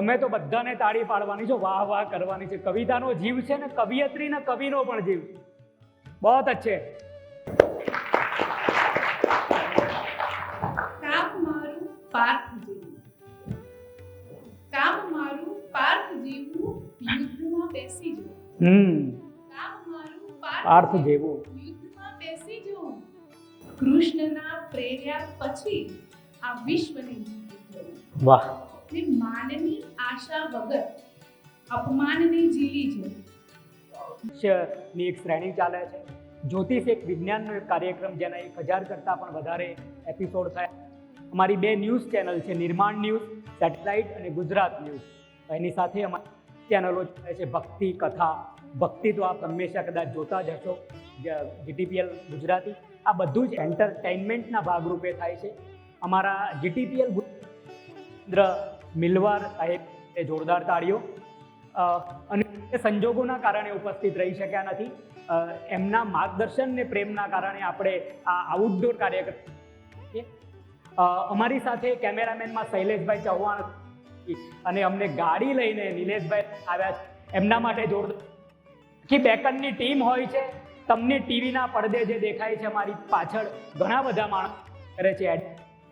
ગમે તો બધાને તાળી પાડવાની છે વાહ વાહ કરવાની છે. કવિતાનો જીવ છે ને કવિયત્રી ને કવિનો પણ જીવ. બહુ અચ્છે. કામ મારું પાર્થ જેવું કામ મારું પાર્થ જેવું યુદ્ધમાં બેસી જવું. હમ. કામ મારું પાર્થ પાર્થ જેવું યુદ્ધમાં બેસી જવું. કૃષ્ણના પ્રેર્યા પછી આ વિશ્વને જીતી જવું વાહ. ને માનની આશા વગર અપમાનને ઝીલી છે. ની એક શ્રેણી ચાલે છે. જ્યોતિષ એક વિજ્ઞાનનો એક કાર્યક્રમ જેના એક હજાર કરતાં પણ વધારે એપિસોડ થયા. અમારી બે ન્યૂઝ ચેનલ છે, નિર્માણ ન્યૂઝ, સેટેલાઇટ અને ગુજરાત ન્યૂઝ. એની સાથે અમારી ચેનલો છે, ભક્તિ, કથા. ભક્તિ તો આપ હંમેશા કદાચ જોતા જ હશો. જીટીપીએલ ગુજરાતી. આ બધું જ એન્ટરટેઇનમેન્ટના ભાગરૂપે થાય છે. અમારા જીટીપીએલ ઇન્દ્ર મિલવાર સાહેબ એ જોરદાર તાળીઓ અને સંજોગોના કારણે ઉપસ્થિત રહી શક્યા નથી. એમના માર્ગદર્શન ને પ્રેમના કારણે આપણે આ આઉટડોર કાર્યક્રમ. અમારી સાથે કેમેરામેનમાં શૈલેષભાઈ ચૌહાણ અને અમને ગાડી લઈને નિલેશભાઈ આવ્યા છે. એમના માટે જોરદાર કે બેકનની ટીમ હોય છે. તમને ટીવીના પડદે જે દેખાય છે અમારી પાછળ ઘણા બધા માણસ કરે છે. એડ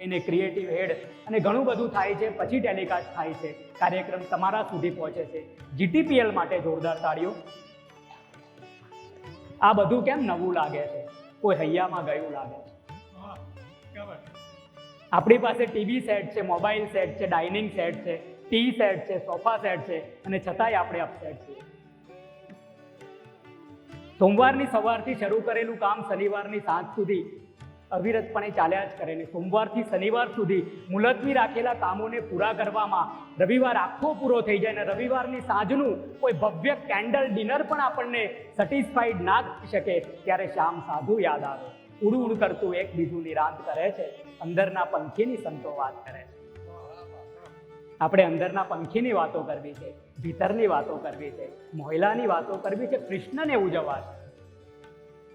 એને ક્રિએટિવ હેડ અને ઘણું બધું થાય છે, પછી ટેલિકાસ્ટ થાય છે. કાર્યક્રમ તમારા સુધી પહોંચે છે. જીટીપીએલ માટે જોરદાર તાળીઓ. આ બધું કેમ નવું લાગે છે? કોઈ હૈયામાં ગયું લાગે છે? આપણી પાસે ટીવી સેટ છે મોબાઈલ સેટ છે ડાઇનિંગ સેટ છે ટી સેટ છે સોફા સેટ છે અને છતાંય આપણે અપસેટ છીએ. સોમવારની સવારથી શરૂ કરેલું કામ શનિવારની સાંજ સુધી અવિરતપણે ચાલ્યા જ કરે ને સોમવારથી શનિવાર સુધી મુલતવી રાખેલા કામોને પૂરા કરવામાં રવિવાર આખો પૂરો થઈ જાય ને રવિવારની સાંજનું કોઈ ભવ્ય કેન્ડલ ડિનર પણ આપણને સેટિસ્ફાઈડ ના થઈ શકે ત્યારે શ્યામ સાધુ યાદ આવે. ઉડું ઉડ કરતું એક બીજું નિરાંત કરે છે. અંદરના પંખીની સંતો વાત કરે છે. આપણે અંદરના પંખીની વાતો કરવી છે, ભીતરની વાતો કરવી છે, મહિલાની વાતો કરવી છે, કૃષ્ણને ઉજવવા છે.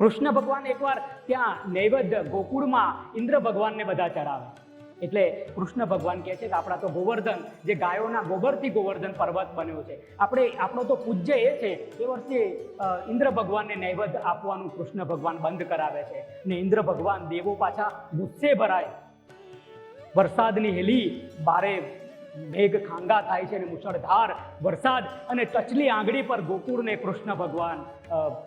કૃષ્ણ ભગવાન એકવાર ત્યાં નૈવેદ્ય ગોકુળમાં ઇન્દ્ર ભગવાનને બધા ચડાવે. એટલે કૃષ્ણ ભગવાન કહે છે કે આપણા તો ગોવર્ધન, જે ગાયોના ગોબરથી ગોવર્ધન પર્વત બન્યો છે. આપણે, આપણો તો પૂજ્ય એ છે, એ વર્ષે ઇન્દ્ર ભગવાનને નૈવેદ્ય આપવાનું કૃષ્ણ ભગવાન બંધ કરાવે છે. ને ઇન્દ્ર ભગવાન દેવો પાછા ગુસ્સે ભરાય. વરસાદની હેલી, બારે મેઘ ખાંગા થાય છે અને મુશળધાર વરસાદ અને ટચલી આંગળી પર ગોકુળને કૃષ્ણ ભગવાન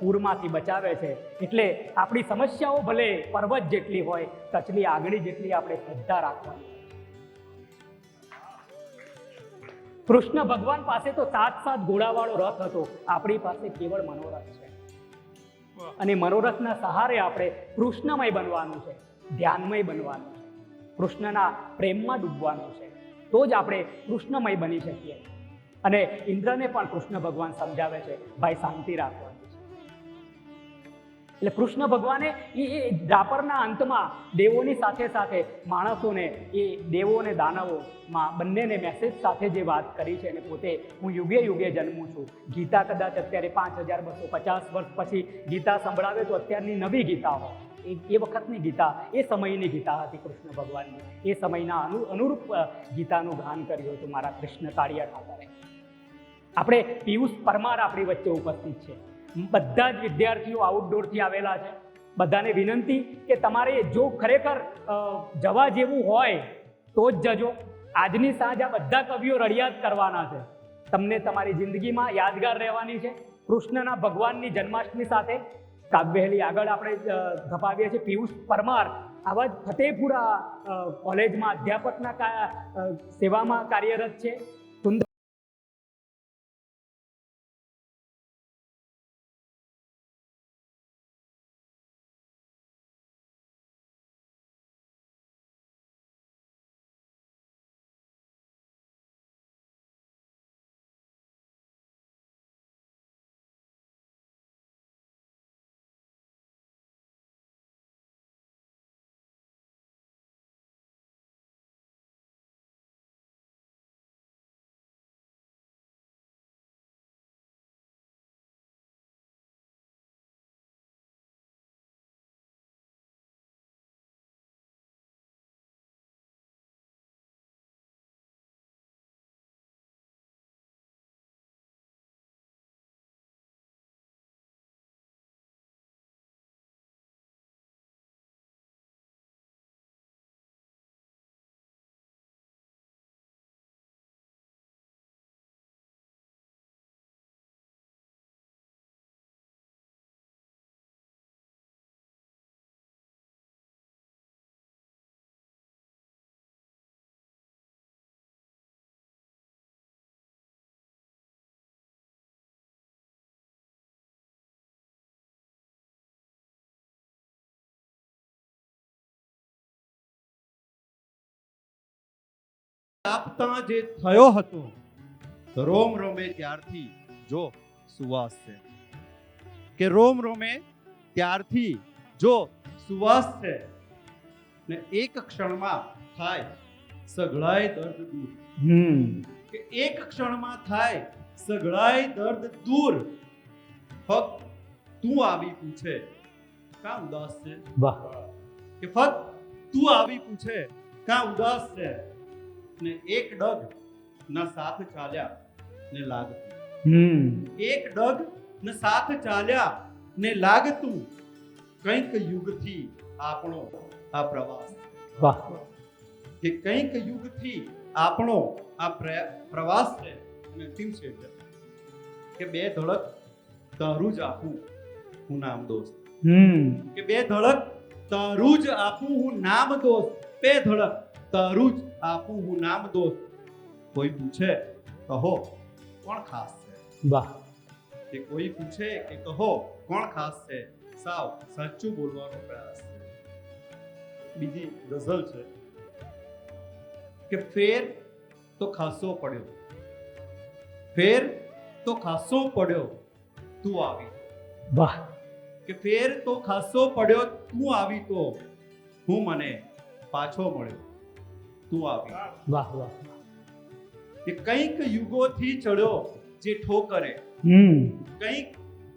પૂરમાંથી બચાવે છે. એટલે આપણી સમસ્યાઓ ભલે પર્વત જેટલી હોય ટચલી આગળી જેટલી આપણે શ્રદ્ધા રાખવાની. કૃષ્ણ ભગવાન પાસે તો સાત સાત ઘોડાવાળો રથ હતો. આપણી પાસે કેવળ મનોરથ છે. અને મનોરથના સહારે આપણે કૃષ્ણમય બનવાનું છે, ધ્યાનમય બનવાનું છે, કૃષ્ણના પ્રેમમાં ડૂબવાનું છે. તો જ આપણે કૃષ્ણમય બની શકીએ. અને ઇન્દ્રને પણ કૃષ્ણ ભગવાન સમજાવે છે, ભાઈ, શાંતિ છે એટલે કૃષ્ણ ભગવાને એ એ દ્વાપરના અંતમાં દેવોની સાથે સાથે માણસોને, એ દેવો અને દાનવોમાં બંનેને મેસેજ સાથે જે વાત કરી છે અને પોતે હું યુગે યુગે જન્મું છું. ગીતા કદાચ અત્યારે પાંચ હજાર બસો પચાસ વર્ષ પછી ગીતા સંભળાવે તો અત્યારની નવી ગીતા હોય એ એ વખતની ગીતા, એ સમયની ગીતા હતી કૃષ્ણ ભગવાનની. એ સમયના અનુ અનુરૂપ ગીતાનું ગાન કર્યું હતું મારા કૃષ્ણ કાળિયા ઠાકરે. આપણે પિયુષ પરમાર આપણી વચ્ચે ઉપસ્થિત છે. બધા જ વિદ્યાર્થીઓ આઉટડોરથી આવેલા છે. બધાને વિનંતી કે તમારે જો ખરેખર જવા જેવું હોય, તો જ જજો. આજની સાંજ આ બધા કવિઓ રડિયાત કરવાના છે. તમને તમારી જિંદગીમાં યાદગાર રહેવાની છે. કૃષ્ણના ભગવાનની જન્માષ્ટમી સાથે કાગવેહલી આગળ આપણે ધપાવીએ છીએ. પિયુષ પરમાર આવા જ ફતેપુરા કોલેજમાં અધ્યાપકના સેવામાં કાર્યરત છે. આપતા જે થયો હતો રોમ રોમે ત્યારથી જો સુવાસ છે. કે રોમ રોમે ત્યારથી જો સુવાસ છે ને એક ક્ષણમાં થાય સઘળાય દર્દ દૂર. હમ. કે એક ક્ષણમાં થાય સઘળાય દર્દ દૂર. ફક્ત તું આવી પૂછે કા ઉદાસ છે? વાહ. કે ફક્ત તું આવી પૂછે કા ઉદાસ છે? ને એક ડગ ના સાથ ચાલ્યા ને લાગતું. હમ. એક ડગ ને સાથ ચાલ્યા ને લાગતું. કંઈક યુગથી આપણો આ પ્રવાસ. વાહ. કે કંઈક યુગથી આપણો આ પ્ર- પ્રવાસ છે અને અંતિમ છે કે બે ધડક તારું જ આપું હું નામ દોસ્ત. હમ. કે બે ધડક તારું જ આપું હું નામ દોસ્ત. બે ધડક તારું જ આપું હું નામ દોસ્ત. કોઈ પૂછે કહો કોણ ખાસ છે? વાહ. કે કોઈ પૂછે કે કહો કોણ ખાસ છે? સાવ સાચું બોલવાનો પ્રયાસ છે. બીજી ગઝલ છે કે ફેર તો ખાસો પડ્યો. ફેર તો ખાસો પડ્યો તું આવી. વાહ. કે ફેર તો ખાસો પડ્યો તું આવી તો. હું મને પાછો મળ્યો. તું આવી. વાહ વાહ. કે કંઈક યુગોથી ચડ્યો જે ઠોકરે. હમ. કંઈક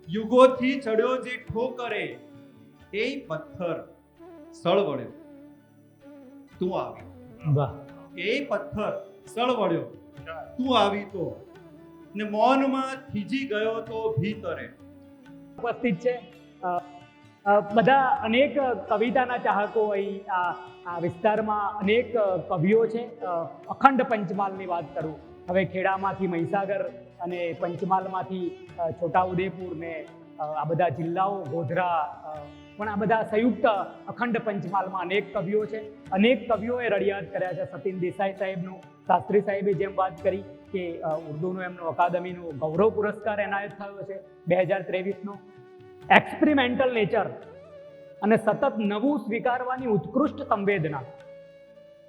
યુગોથી ચડ્યો જે ઠોકરે એ પથ્થર સળવળ્યો. તું આવી. વાહ. એ પથ્થર સળવળ્યો. તું આવી તો. ને મૌનમાં થીજી ગયો તો ભીતરે. ઉપસ્થિત છે. બધા અનેક કવિતાના ચાહકો અહીં આ આ વિસ્તારમાં અનેક કવિઓ છે. અખંડ પંચમહાલની વાત કરું. હવે ખેડામાંથી મહીસાગર અને પંચમહાલમાંથી છોટાઉદેપુર ને આ બધા જિલ્લાઓ, ગોધરા પણ આ બધા સંયુક્ત અખંડ પંચમહાલમાં અનેક કવિઓ છે. અનેક કવિઓએ રડિયાત કર્યા છે. સતીન દેસાઈ સાહેબનું, શાસ્ત્રી સાહેબે જેમ વાત કરી કે ઉર્દુનો એમનો અકાદમીનો ગૌરવ પુરસ્કાર એનાયત થયો છે. બે હજાર ત્રેવીસનો એક્સપેરિમેન્ટલ નેચર અને સતત નવું સ્વીકારવાની ઉત્કૃષ્ટ સંવેદના.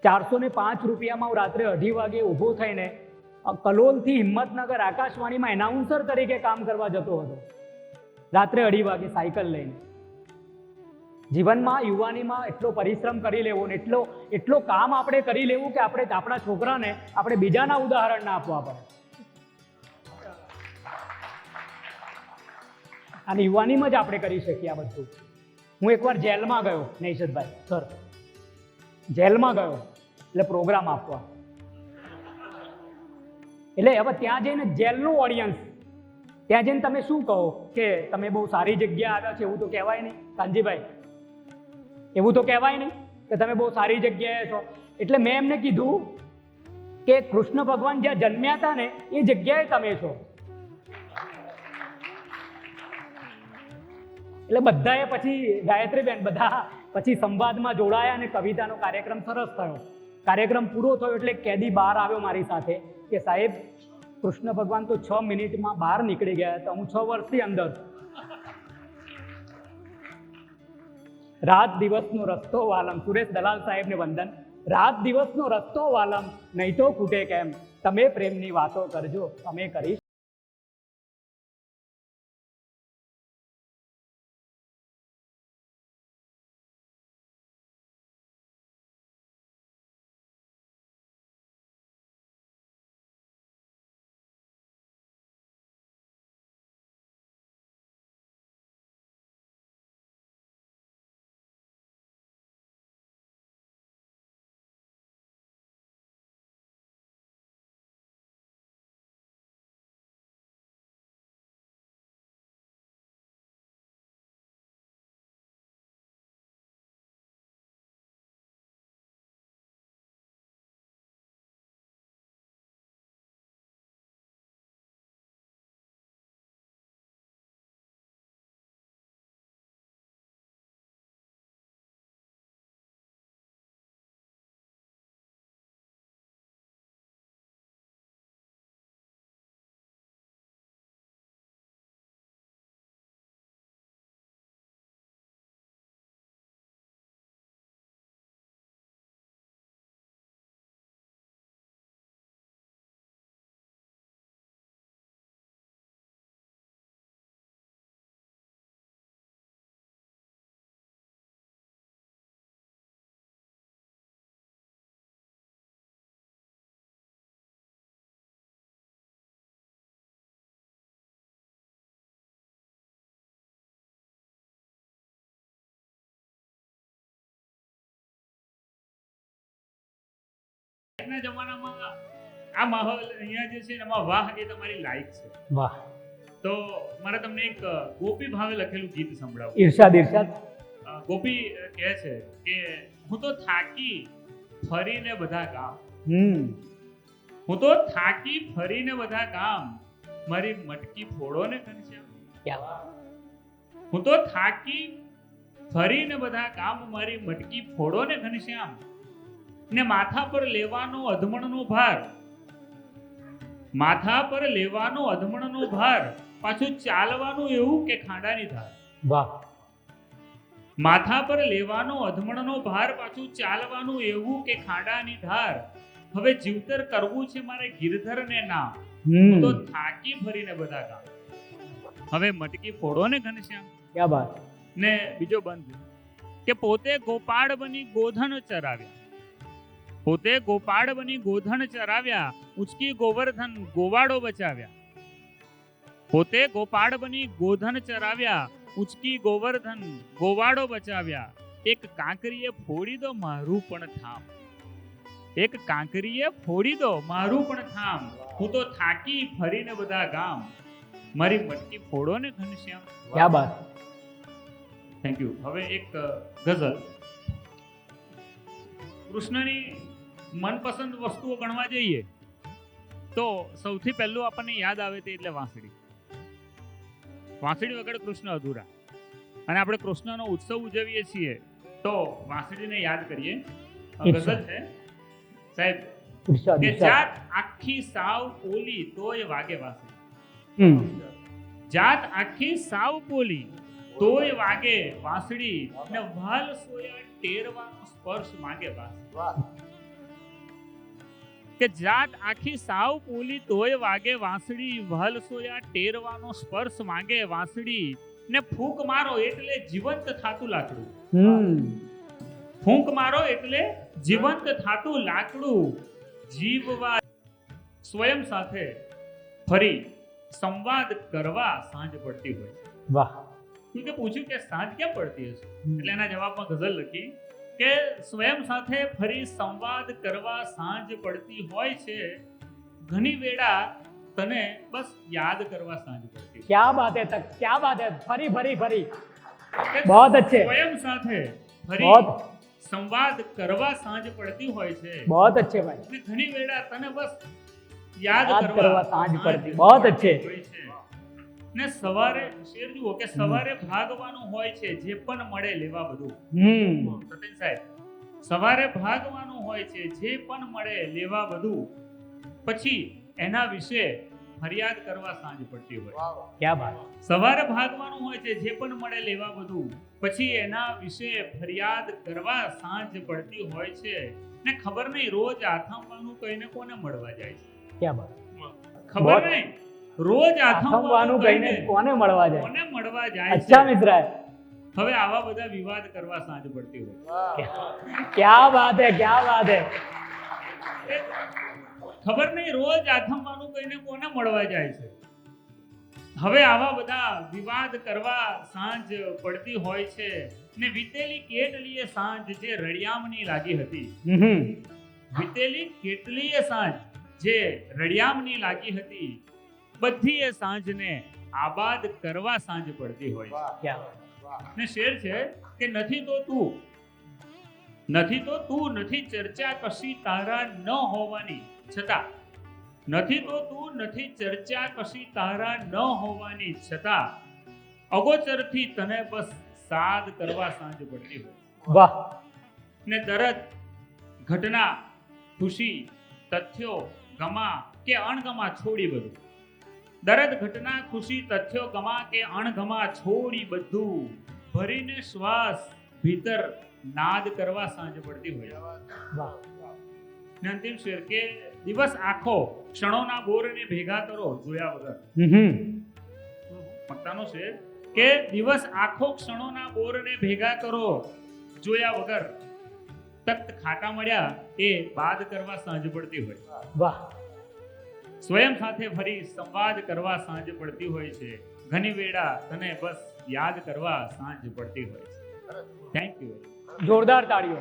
ચારસો ને પાંચ રૂપિયામાં હું રાત્રે અઢી વાગે ઊભો થઈને કલોલથી હિંમતનગર આકાશવાણીમાં એનાઉન્સર તરીકે કામ કરવા જતો હતો. રાત્રે અઢી વાગે સાયકલ લઈને. જીવનમાં, યુવાનીમાં એટલો પરિશ્રમ કરી લેવો ને એટલો એટલો કામ આપણે કરી લેવું કે આપણે આપણા છોકરાને આપણે બીજાના ઉદાહરણ ના આપવા પડે. અને યુવાનીમાં જ આપણે કરી શકીએ આ બધું. હું એકવાર જેલમાં ગયો નૈષદભાઈ સર જેલમાં ગયો, એટલે પ્રોગ્રામ આપવા. એટલે હવે ત્યાં જઈને જેલનું ઓડિયન્સ ત્યાં જઈને તમે શું કહો કે તમે બહુ સારી જગ્યા આવ્યા છે, એવું તો કહેવાય નહીં, કાનજીભાઈ. એવું તો કહેવાય નહીં કે તમે બહુ સારી જગ્યાએ છો. એટલે મેં એમને કીધું કે કૃષ્ણ ભગવાન જ્યાં જન્મ્યા હતા ને, એ જગ્યાએ તમે છો. એટલે બધાએ પછી ગાયત્રીબેન, બધા પછી સંવાદમાં જોડાયા અને કવિતાનો કાર્યક્રમ સરસ થયો. કાર્યક્રમ પૂરો થયો એટલે કેદી બહાર આવ્યો મારી સાથે કે સાહેબ, કૃષ્ણ ભગવાન તો છ મિનિટમાં બહાર નીકળી ગયા હતા, હું છ વર્ષથી અંદર. રાત દિવસનો રસ્તો વાલમ. સુરેશ દલાલ સાહેબને વંદન. રાત દિવસનો રસ્તો વાલમ. નહીં તો ખૂટે કેમ? તમે પ્રેમની વાતો કરજો. અમે કરીશ. આજના જમાનામાં આ માહોલ અહીંયા જે છે એમાં વાહ એ તમારી લાઈક છે. વાહ. તો મારે તમને એક ગોપી ભાવે લખેલું ગીત સંભળાવું. ઈર્ષાદ ઈર્ષાદ. ગોપી કહે છે કે હું તો થાકી ફરીને બધા ગામ. હમ. હું તો થાકી ફરીને બધા ગામ. મારી મટકી ફોડો ને ઘનશ્યામ. હું તો થાકી ફરીને બધા કામ મારી મટકી ફોડો ને ઘનશ્યામ. ને માથા પર લેવાનો અધમણનો ભાર. માથા પર લેવાનો અધમણનો ભાર. પાછું ચાલવાનું એવું કે ખાંડાની ધાર? વાહ. માથા પર લેવાનો અધમણનો ભાર પાછું ચાલવાનું એવું કે ખાંડાની ધાર? હવે જીવતર કરવું છે મારે ગિરધરને નામ હું તો થાકી ભરીને બધા કામ હવે મટકી ફોડો ને ઘનશ્યામ. ક્યાં વાત ને બીજો બંધ કે પોતે ગોપાળ બની ગોધન ચરાવ્યા. પોતે ગોપાળ બની ગોધન ચરાવ્યા ઉચકી ગોવર્ધન ગોવાળો બચાવ્યા. પોતે ગોપાળ બની ગોધન ચરાવ્યા ઉચકી ગોવર્ધન ગોવાળો બચાવ્યા. એક કાંકરીએ ફોડી દો મારું પણ થામ. એક કાંકરીએ ફોડી દો મારું પણ થામ. હું તો થાકી ફરીને બધા ગામ. મારી મટકી ફોડો ને ઘનશ્યામ. ક્યા બાત? થેન્ક યુ હવે એક ગઝલ. કૃષ્ણની મનપસંદ વસ્તુઓ ગણવા જઈએ તો સૌથી પહેલું આપણને યાદ આવે તે એટલે વાંસળી. વાંસળી વગર કૃષ્ણ અધૂરા. અને આપણે કૃષ્ણનો ઉત્સવ ઉજવીએ છીએ તો વાંસળીને યાદ કરીએ. ગઝલ છે. સાહેબ કે જાત આખી સાવ પોલી તોય વાગે વાંસળી. જાત આખી સાવ પોલી તોય વાગે વાંસળી ને વાલ સોયા ટેરવાનો સ્પર્શ માગે વાંસળી. કે જાત આખી સાવ પૂલી તોય વાગે વાંસળી વહલ સોયા ટેરવાનો સ્પર્શ માંગે વાંસળી. ને ફૂંક મારો એટલે જીવંત થાતું લાકડું. ફૂંક મારો એટલે જીવંત થાતું લાકડું. જીવવા સ્વયં સાથે ફરી સંવાદ કરવા સાંજ પડતી હોય. વાહ. કે પૂછ્યું કે સાંજ ક્યાં પડતી હશે? એટલે એના જવાબમાં ગઝલ લખી કે સ્વયં સાથે ફરી સંવાદ કરવા સાંજ પડતી હોય છે ઘણી વેળા તને બસ યાદ કરવા સાંજ પડતી ક્યા બાત હે તક? ક્યા બાત હે? ફરી ફરી ફરી. બહોત અચ્છે. સ્વયં સાથે ફરી સંવાદ કરવા સાંજ પડતી હોય છે. બહોત અચ્છે ભાઈ. ઘણી વેળા તને બસ યાદ કરવા સાંજ પડતી. બહોત અચ્છે. ને સવારે શેર જુઓ કે સવારે ભાગવાનું હોય છે જે પણ મળે લેવા બધું. હમ. સતીન સાહેબ સવારે ભાગવાનું હોય છે જે પણ મળે લેવા બધું પછી એના વિશે ફરિયાદ કરવા સાંજ પડતી હોય. ક્યાં વાત સવારે ભાગવાનું હોય છે જે પણ મળે લેવા બધું પછી એના વિશે ફરિયાદ કરવા સાંજ પડતી હોય છે ને ખબર નહીં રોજ આથામવાનું કહીને કોને મળવા જાય છે. ક્યાં વાત ખબર નહીં. રોજ આથમવાનું કહીને કોને મળવા જાય? કોને મળવા જાય અચ્છા મિત્રા હવે આવા બધા વિવાદ કરવા સાંજ પડતી હોય. ક્યા વાત હે ક્યા વાત હે? ખબર નહીં રોજ આથમવાનું કહીને કોને મળવા જાય છે? હવે આવા બધા વિવાદ કરવા સાંજ પડતી હોય છે ને વીતેલી કેટલીય સાંજ જે રળિયામની લાગી હતી? વીતેલી કેટલીય સાંજ જે રળિયામની લાગી હતી? બધી એ સાંજને આબાદ કરવા સાંજ પડતી હોય ને શેર છે કે નથી તો તું નથી તો તું નથી ચર્ચા કશી તારા ન હોવાની. છતાં નથી તો તું નથી ચર્ચા કશી તારા ન હોવાની. છતાં અગોચરથી તને બસ સાદ કરવા સાંજ પડતી હોય વાહ. ને તરત ઘટના ખુશી તથ્યો ગમા કે અણગમા છોડી બધું. દરદ ઘટના ખુશી તથ્યો ગમા કે અણગમા છોડી બધું ભરીને શ્વાસ ભીતર નાદ કરવા સાંજ પડતી હોય. ને અંતિમ શેર કે દિવસ આખો ક્ષણોના બોરને ભેગા કરો જોયા વગર. હમ. મક્તાનો શેર કે દિવસ આખો ક્ષણોના બોરને ભેગા કરો જોયા વગર. તખ્ત ખાટા મળ્યા એ બાદ કરવા સાંજ પડતી હોય. વાહ. સ્વયં સાથે ફરી સંવાદ કરવા સાંજ પડતી હોય છે. ઘણી વેળા તને બસ યાદ કરવા સાંજ પડતી હોય છે. થેન્ક યુ જોરદાર તાળીઓ.